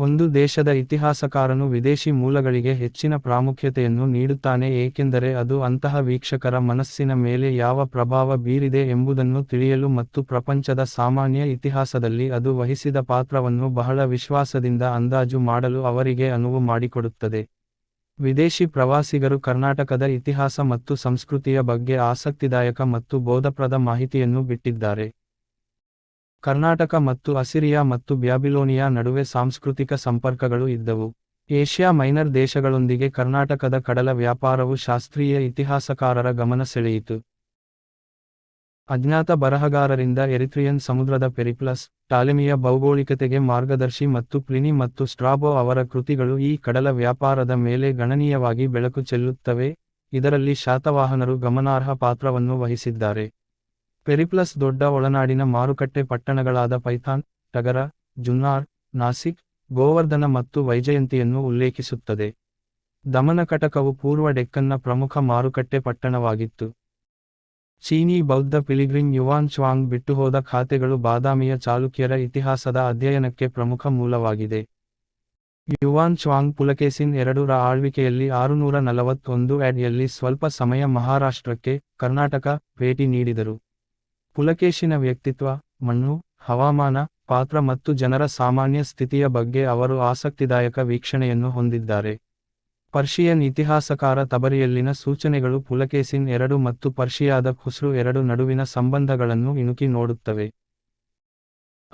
ಒಂದು ದೇಶದ ಇತಿಹಾಸಕಾರನು ವಿದೇಶಿ ಮೂಲಗಳಿಗೆ ಹೆಚ್ಚಿನ ಪ್ರಾಮುಖ್ಯತೆಯನ್ನು ನೀಡುತ್ತಾನೆ ಏಕೆಂದರೆ ಅದು ಅಂತಹ ವೀಕ್ಷಕರ ಮನಸ್ಸಿನ ಮೇಲೆ ಯಾವ ಪ್ರಭಾವ ಬೀರಿದೆ ಎಂಬುದನ್ನು ತಿಳಿಯಲು ಮತ್ತು ಪ್ರಪಂಚದ ಸಾಮಾನ್ಯ ಇತಿಹಾಸದಲ್ಲಿ ಅದು ವಹಿಸಿದ ಪಾತ್ರವನ್ನು ಬಹಳ ವಿಶ್ವಾಸದಿಂದ ಅಂದಾಜು ಮಾಡಲು ಅವರಿಗೆ ಅನುವು ಮಾಡಿಕೊಡುತ್ತದೆ. ವಿದೇಶಿ ಪ್ರವಾಸಿಗರು ಕರ್ನಾಟಕದ ಇತಿಹಾಸ ಮತ್ತು ಸಂಸ್ಕೃತಿಯ ಬಗ್ಗೆ ಆಸಕ್ತಿದಾಯಕ ಮತ್ತು ಬೋಧಪ್ರದ ಮಾಹಿತಿಯನ್ನು ಬಿಟ್ಟಿದ್ದಾರೆ. ಕರ್ನಾಟಕ ಮತ್ತು ಅಸಿರಿಯಾ ಮತ್ತು ಬ್ಯಾಬಿಲೋನಿಯಾ ನಡುವೆ ಸಾಂಸ್ಕೃತಿಕ ಸಂಪರ್ಕಗಳು ಇದ್ದವು. ಏಷ್ಯಾ ಮೈನರ್ ದೇಶಗಳೊಂದಿಗೆ ಕರ್ನಾಟಕದ ಕಡಲ ವ್ಯಾಪಾರವು ಶಾಸ್ತ್ರೀಯ ಇತಿಹಾಸಕಾರರ ಗಮನ ಸೆಳೆಯಿತು. ಅಜ್ಞಾತ ಬರಹಗಾರರಿಂದ ಎರಿಥ್ರಿಯನ್ ಸಮುದ್ರದ ಪೆರಿಪ್ಲಸ್, ಟಾಲೆಮಿಯ ಭೌಗೋಳಿಕತೆಗೆ ಮಾರ್ಗದರ್ಶಿ ಮತ್ತು ಪ್ಲಿನಿ ಮತ್ತು ಸ್ಟ್ರಾಬೋ ಅವರ ಕೃತಿಗಳು ಈ ಕಡಲ ವ್ಯಾಪಾರದ ಮೇಲೆ ಗಣನೀಯವಾಗಿ ಬೆಳಕು ಚೆಲ್ಲುತ್ತವೆ, ಇದರಲ್ಲಿ ಶಾತವಾಹನರು ಗಮನಾರ್ಹ ಪಾತ್ರವನ್ನು ವಹಿಸಿದ್ದಾರೆ. ಪೆರಿಪ್ಲಸ್ ದೊಡ್ಡ ಒಳನಾಡಿನ ಮಾರುಕಟ್ಟೆ ಪಟ್ಟಣಗಳಾದ ಪೈಥಾನ್, ಟಗರ, ಜುನ್ನಾರ್, ನಾಸಿಕ್, ಗೋವರ್ಧನ ಮತ್ತು ವೈಜಯಂತಿಯನ್ನು ಉಲ್ಲೇಖಿಸುತ್ತದೆ. ದಮನಕಟಕವು ಪೂರ್ವ ಡೆಕ್ಕನ್ನ ಪ್ರಮುಖ ಮಾರುಕಟ್ಟೆ ಪಟ್ಟಣವಾಗಿತ್ತು. ಚೀನೀ ಬೌದ್ಧ ಪಿಲಿಗ್ರಿಮ್ ಯುವಾನ್ ಚ್ವಾಂಗ್ ಬಿಟ್ಟುಹೋದ ಖಾತೆಗಳು ಬಾದಾಮಿಯ ಚಾಲುಕ್ಯರ ಇತಿಹಾಸದ ಅಧ್ಯಯನಕ್ಕೆ ಪ್ರಮುಖ ಮೂಲವಾಗಿದೆ. ಯುವಾನ್ ಚ್ವಾಂಗ್ ಪುಲಕೇಸಿನ್ ಎರಡೂರ ಆಳ್ವಿಕೆಯಲ್ಲಿ ಆರುನೂರ ನಲವತ್ತೊಂದು ಯಲ್ಲಿ ಸ್ವಲ್ಪ ಸಮಯ ಮಹಾರಾಷ್ಟ್ರಕ್ಕೆ ಕರ್ನಾಟಕ ಭೇಟಿ ನೀಡಿದರು. ಪುಲಕೇಶಿನ ವ್ಯಕ್ತಿತ್ವ, ಮಣ್ಣು, ಹವಾಮಾನ, ಪಾತ್ರ ಮತ್ತು ಜನರ ಸಾಮಾನ್ಯ ಸ್ಥಿತಿಯ ಬಗ್ಗೆ ಅವರು ಆಸಕ್ತಿದಾಯಕ ವೀಕ್ಷಣೆಯನ್ನು ಹೊಂದಿದ್ದಾರೆ. ಪರ್ಷಿಯನ್ ಇತಿಹಾಸಕಾರ ತಬರಿಯಲ್ಲಿನ ಸೂಚನೆಗಳು ಪುಲಕೇಸಿನ್ ಎರಡು ಮತ್ತು ಪರ್ಷಿಯಾದ ಖುಸ್ರು ಎರಡು ನಡುವಿನ ಸಂಬಂಧಗಳನ್ನು ಇಣುಕಿ ನೋಡುತ್ತವೆ.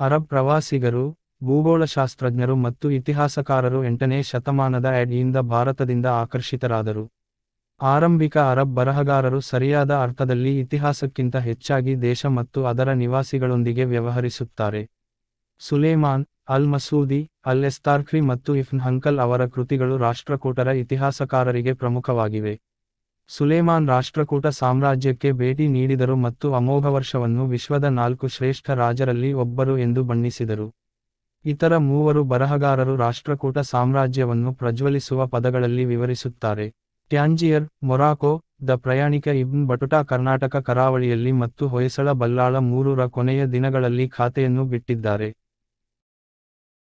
ಅರಬ್ ಪ್ರವಾಸಿಗರು, ಭೂಗೋಳಶಾಸ್ತ್ರಜ್ಞರು ಮತ್ತು ಇತಿಹಾಸಕಾರರು ಎಂಟನೇ ಶತಮಾನದ ಅಡಿಯಿಂದ ಭಾರತದಿಂದ ಆಕರ್ಷಿತರಾದರು. ಆರಂಭಿಕ ಅರಬ್ ಬರಹಗಾರರು ಸರಿಯಾದ ಅರ್ಥದಲ್ಲಿ ಇತಿಹಾಸಕ್ಕಿಂತ ಹೆಚ್ಚಾಗಿ ದೇಶ ಮತ್ತು ಅದರ ನಿವಾಸಿಗಳೊಂದಿಗೆ ವ್ಯವಹರಿಸುತ್ತಾರೆ. ಸುಲೇಮಾನ್ ಅಲ್ ಮಸೂದಿ ಅಲ್ ಎಸ್ತಾರ್ಖ್ವಿ ಮತ್ತು ಇಫ್ನ್ ಹಂಕಲ್ ಅವರ ಕೃತಿಗಳು ರಾಷ್ಟ್ರಕೂಟರ ಇತಿಹಾಸಕಾರರಿಗೆ ಪ್ರಮುಖವಾಗಿವೆ. ಸುಲೇಮಾನ್ ರಾಷ್ಟ್ರಕೂಟ ಸಾಮ್ರಾಜ್ಯಕ್ಕೆ ಭೇಟಿ ನೀಡಿದರು ಮತ್ತು ಅಮೋಘವರ್ಷವನ್ನು ವಿಶ್ವದ ನಾಲ್ಕು ಶ್ರೇಷ್ಠ ರಾಜರಲ್ಲಿ ಒಬ್ಬರು ಎಂದು ಬಣ್ಣಿಸಿದರು. ಇತರ ಮೂವರು ಬರಹಗಾರರು ರಾಷ್ಟ್ರಕೂಟ ಸಾಮ್ರಾಜ್ಯವನ್ನು ಪ್ರಜ್ವಲಿಸುವ ಪದಗಳಲ್ಲಿ ವಿವರಿಸುತ್ತಾರೆ. ಟ್ಯಾಂಜಿಯರ್, ಮೊರಾಕೋ, ದ ಪ್ರಯಾಣಿಕ ಇಬ್ನ್ ಬಟುಟಾ ಕರ್ನಾಟಕ ಕರಾವಳಿಯಲ್ಲಿ ಮತ್ತು ಹೊಯ್ಸಳ ಬಲ್ಲಾಳ ಮೂರರ ಕೊನೆಯ ದಿನಗಳಲ್ಲಿ ಖಾತೆಯನ್ನು ಬಿಟ್ಟಿದ್ದಾರೆ.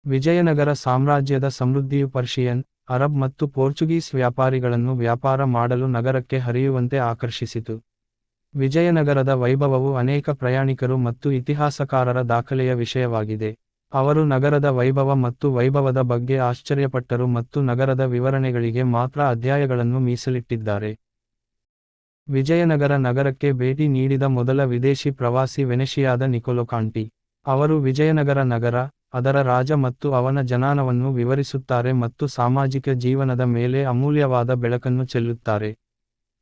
ವಿಜಯನಗರ ಸಾಮ್ರಾಜ್ಯದ ಸಮೃದ್ಧಿಯು ಪರ್ಷಿಯನ್, ಅರಬ್ ಮತ್ತು ಪೋರ್ಚುಗೀಸ್ ವ್ಯಾಪಾರಿಗಳನ್ನು ವ್ಯಾಪಾರ ಮಾಡಲು ನಗರಕ್ಕೆ ಹರಿಯುವಂತೆ ಆಕರ್ಷಿಸಿತು. ವಿಜಯನಗರದ ವೈಭವವು ಅನೇಕ ಪ್ರಯಾಣಿಕರು ಮತ್ತು ಇತಿಹಾಸಕಾರರ ದಾಖಲೆಯ ವಿಷಯವಾಗಿದೆ. ಅವರು ನಗರದ ವೈಭವ ಮತ್ತು ವೈಭವದ ಬಗ್ಗೆ ಆಶ್ಚರ್ಯಪಟ್ಟರು ಮತ್ತು ನಗರದ ವಿವರಣೆಗಳಿಗೆ ಮಾತ್ರ ಅಧ್ಯಾಯಗಳನ್ನು ಮೀಸಲಿಟ್ಟಿದ್ದಾರೆ. ವಿಜಯನಗರ ನಗರಕ್ಕೆ ಭೇಟಿ ನೀಡಿದ ಮೊದಲ ವಿದೇಶಿ ಪ್ರವಾಸಿ ವೆನೆಶಿಯಾದ ನಿಕೊಲೊ ಕಾಂಟಿ. ಅವರು ವಿಜಯನಗರ ನಗರ, ಅದರ ರಾಜ ಮತ್ತು ಅವನ ಜನಾನವನ್ನು ವಿವರಿಸುತ್ತಾರೆ ಮತ್ತು ಸಾಮಾಜಿಕ ಜೀವನದ ಮೇಲೆ ಅಮೂಲ್ಯವಾದ ಬೆಳಕನ್ನು ಚೆಲ್ಲುತ್ತಾರೆ.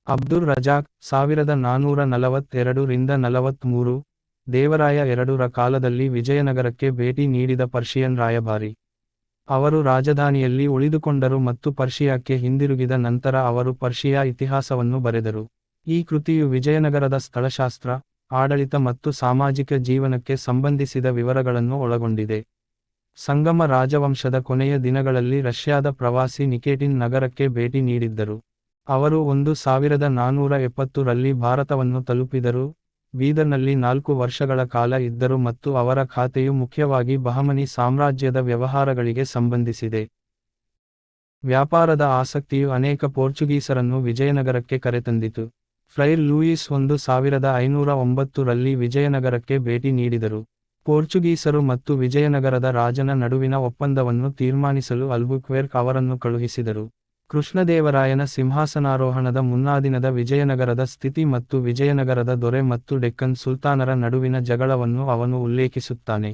ಅಬ್ದುಲ್ ರಜಾಕ್, ಸಾವಿರದ ನಾನೂರ ನಲವತ್ತೆರಡು ರಿಂದ ನಲವತ್ಮೂರು ದೇವರಾಯ ಎರಡೂರ ಕಾಲದಲ್ಲಿ ವಿಜಯನಗರಕ್ಕೆ ಭೇಟಿ ನೀಡಿದ ಪರ್ಷಿಯನ್ ರಾಯಭಾರಿ. ಅವರು ರಾಜಧಾನಿಯಲ್ಲಿ ಉಳಿದುಕೊಂಡರು ಮತ್ತು ಪರ್ಷಿಯಾಕ್ಕೆ ಹಿಂದಿರುಗಿದ ನಂತರ ಅವರು ಪರ್ಷಿಯಾ ಇತಿಹಾಸವನ್ನು ಬರೆದರು. ಈ ಕೃತಿಯು ವಿಜಯನಗರದ ಸ್ಥಳಶಾಸ್ತ್ರ, ಆಡಳಿತ ಮತ್ತು ಸಾಮಾಜಿಕ ಜೀವನಕ್ಕೆ ಸಂಬಂಧಿಸಿದ ವಿವರಗಳನ್ನು ಒಳಗೊಂಡಿದೆ. ಸಂಗಮ ರಾಜವಂಶದ ಕೊನೆಯ ದಿನಗಳಲ್ಲಿ ರಷ್ಯಾದ ಪ್ರವಾಸಿ ನಿಕೇಟಿನ್ ನಗರಕ್ಕೆ ಭೇಟಿ ನೀಡಿದ್ದರು. ಅವರು ಒಂದು ಸಾವಿರದ ನಾನೂರ ಎಪ್ಪತ್ತು ರಲ್ಲಿ ಭಾರತವನ್ನು ತಲುಪಿದರು. ಬೀದರ್ನಲ್ಲಿ ನಾಲ್ಕು ವರ್ಷಗಳ ಕಾಲ ಇದ್ದರು ಮತ್ತು ಅವರ ಖಾತೆಯು ಮುಖ್ಯವಾಗಿ ಬಹಮನಿ ಸಾಮ್ರಾಜ್ಯದ ವ್ಯವಹಾರಗಳಿಗೆ ಸಂಬಂಧಿಸಿದೆ. ವ್ಯಾಪಾರದ ಆಸಕ್ತಿಯು ಅನೇಕ ಪೋರ್ಚುಗೀಸರನ್ನು ವಿಜಯನಗರಕ್ಕೆ ಕರೆತಂದಿತು. ಫ್ರೈರ್ ಲೂಯಿಸ್ ಒಂದು ಸಾವಿರದ ಐನೂರ ಒಂಬತ್ತು ರಲ್ಲಿ ವಿಜಯನಗರಕ್ಕೆ ಭೇಟಿ ನೀಡಿದರು. ಪೋರ್ಚುಗೀಸರು ಮತ್ತು ವಿಜಯನಗರದ ರಾಜನ ನಡುವಿನ ಒಪ್ಪಂದವನ್ನು ತೀರ್ಮಾನಿಸಲು ಅಲ್ಬುಕ್ವೆರ್ಕ್ ಅವರನ್ನು ಕಳುಹಿಸಿದರು. ಕೃಷ್ಣದೇವರಾಯನ ಸಿಂಹಾಸನಾರೋಹಣದ ಮುನ್ನಾದಿನದ ವಿಜಯನಗರದ ಸ್ಥಿತಿ ಮತ್ತು ವಿಜಯನಗರದ ದೊರೆ ಮತ್ತು ಡೆಕ್ಕನ್ ಸುಲ್ತಾನರ ನಡುವಿನ ಜಗಳವನ್ನು ಅವನು ಉಲ್ಲೇಖಿಸುತ್ತಾನೆ.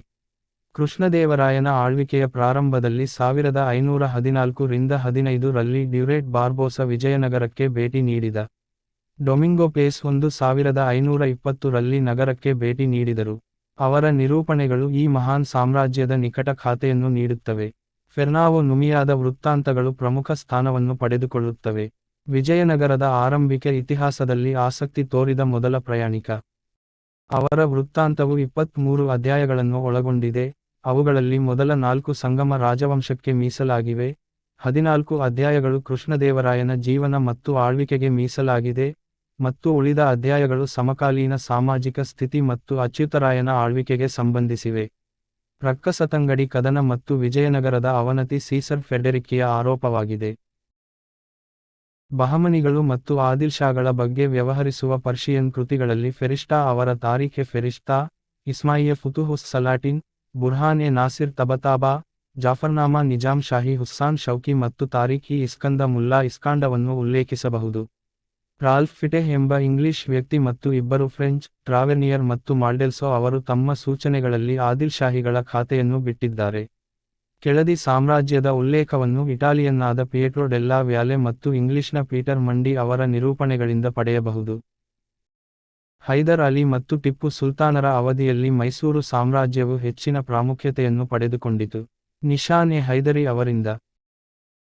ಕೃಷ್ಣದೇವರಾಯನ ಆಳ್ವಿಕೆಯ ಪ್ರಾರಂಭದಲ್ಲಿ ಸಾವಿರದ ಐನೂರ ಹದಿನಾಲ್ಕು ರಿಂದ ಹದಿನೈದು ರಲ್ಲಿ ಡ್ಯೂರೇಟ್ ಬಾರ್ಬೋಸ ವಿಜಯನಗರಕ್ಕೆ ಭೇಟಿ ನೀಡಿದ. ಡೊಮಿಂಗೊ ಪೇಸ್ ಒಂದು ಸಾವಿರದ ಐನೂರ ಇಪ್ಪತ್ತು ರಲ್ಲಿ ನಗರಕ್ಕೆ ಭೇಟಿ ನೀಡಿದರು. ಅವರ ನಿರೂಪಣೆಗಳು ಈ ಮಹಾನ್ ಸಾಮ್ರಾಜ್ಯದ ನಿಕಟ ಖಾತೆಯನ್ನು ನೀಡುತ್ತವೆ. ಫೆರ್ನಾವೋ ನುಮಿಯಾದ ವೃತ್ತಾಂತಗಳು ಪ್ರಮುಖ ಸ್ಥಾನವನ್ನು ಪಡೆದುಕೊಳ್ಳುತ್ತವೆ. ವಿಜಯನಗರದ ಆರಂಭಿಕ ಇತಿಹಾಸದಲ್ಲಿ ಆಸಕ್ತಿ ತೋರಿದ ಮೊದಲ ಪ್ರಯಾಣಿಕ. ಅವರ ವೃತ್ತಾಂತವು ಇಪ್ಪತ್ತ್ಮೂರು ಅಧ್ಯಾಯಗಳನ್ನು ಒಳಗೊಂಡಿದೆ. ಅವುಗಳಲ್ಲಿ ಮೊದಲ ನಾಲ್ಕು ಸಂಗಮ ರಾಜವಂಶಕ್ಕೆ ಮೀಸಲಾಗಿವೆ. ಹದಿನಾಲ್ಕು ಅಧ್ಯಾಯಗಳು ಕೃಷ್ಣದೇವರಾಯನ ಜೀವನ ಮತ್ತು ಆಳ್ವಿಕೆಗೆ ಮೀಸಲಾಗಿದೆ. ಮತ್ತು ಉಳಿದ ಅಧ್ಯಾಯಗಳು ಸಮಕಾಲೀನ ಸಾಮಾಜಿಕ ಸ್ಥಿತಿ ಮತ್ತು ಅಚ್ಯುತರಾಯನ ಆಳ್ವಿಕೆಗೆ ಸಂಬಂಧಿಸಿವೆ. ರಕ್ಕಸತಂಗಡಿ ಕದನ ಮತ್ತು ವಿಜಯನಗರದ ಅವನತಿ ಸೀಸರ್ ಫೆಡೆರಿಕಿಯ ಆರೋಪವಾಗಿದೆ. ಬಹಮನಿಗಳು ಮತ್ತು ಆದಿಲ್ಶಾಗಳ ಬಗ್ಗೆ ವ್ಯವಹರಿಸುವ ಪರ್ಷಿಯನ್ ಕೃತಿಗಳಲ್ಲಿ ಫೆರಿಷ್ಟಾ ಅವರ ತಾರೀಖೆ ಫೆರಿಷ್ತಾ ಇಸ್ಮಾಯಿಯ ಫುತುಹುಸ್ ಸಲಾಟಿನ್, ಬುರ್ಹಾನ್ ಎ ನಾಸಿರ್ ತಬತಾಬಾ, ಜಾಫರ್ನಾಮಾ ನಿಜಾಮ್ ಶಾಹಿ ಹುಸ್ಸಾನ್ ಶೌಕಿ ಮತ್ತು ತಾರೀಖಿ ಇಸ್ಕಂದ ಮುಲ್ಲಾ ಇಸ್ಕಾಂಡವನ್ನು ಉಲ್ಲೇಖಿಸಬಹುದು. ರಾಲ್ಫ್ ಫಿಟೆ ಎಂಬ ಇಂಗ್ಲಿಷ್ ವ್ಯಕ್ತಿ ಮತ್ತು ಇಬ್ಬರು ಫ್ರೆಂಚ್ ಟ್ರಾವೆನಿಯರ್ ಮತ್ತು ಮಾಲ್ಡೆಲ್ಸೊ ಅವರು ತಮ್ಮ ಸೂಚನೆಗಳಲ್ಲಿ ಆದಿಲ್ ಶಾಹಿಗಳ ಖಾತೆಯನ್ನು ಬಿಟ್ಟಿದ್ದಾರೆ. ಕೆಳದಿ ಸಾಮ್ರಾಜ್ಯದ ಉಲ್ಲೇಖವನ್ನು ಇಟಾಲಿಯನ್ನಾದ ಪಿಯೆಟ್ರೋ ಡೆಲ್ಲಾ ವ್ಯಾಲೆ ಮತ್ತು ಇಂಗ್ಲಿಷ್ನ ಪೀಟರ್ ಮಂಡಿ ಅವರ ನಿರೂಪಣೆಗಳಿಂದ ಪಡೆಯಬಹುದು. ಹೈದರ್ ಅಲಿ ಮತ್ತು ಟಿಪ್ಪು ಸುಲ್ತಾನರ ಅವಧಿಯಲ್ಲಿ ಮೈಸೂರು ಸಾಮ್ರಾಜ್ಯವು ಹೆಚ್ಚಿನ ಪ್ರಾಮುಖ್ಯತೆಯನ್ನು ಪಡೆದುಕೊಂಡಿತು. ನಿಶಾನೆ ಹೈದರಿ ಅವರಿಂದ